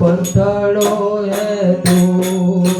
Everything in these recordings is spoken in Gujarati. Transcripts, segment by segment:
પથડો હે તું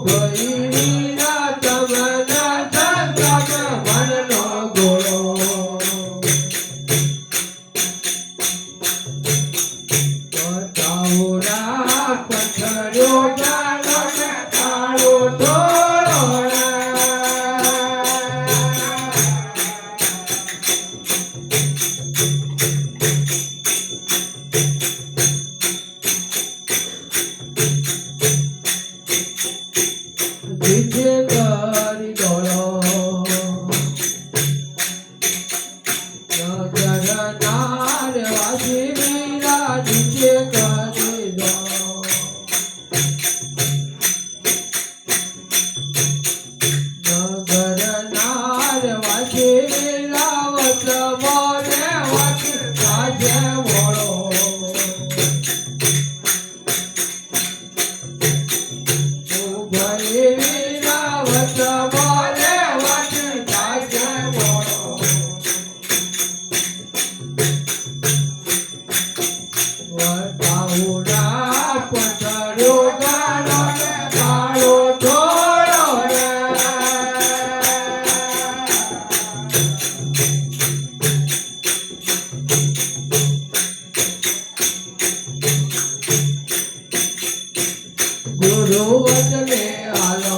可以。જગે આલો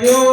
Adiós.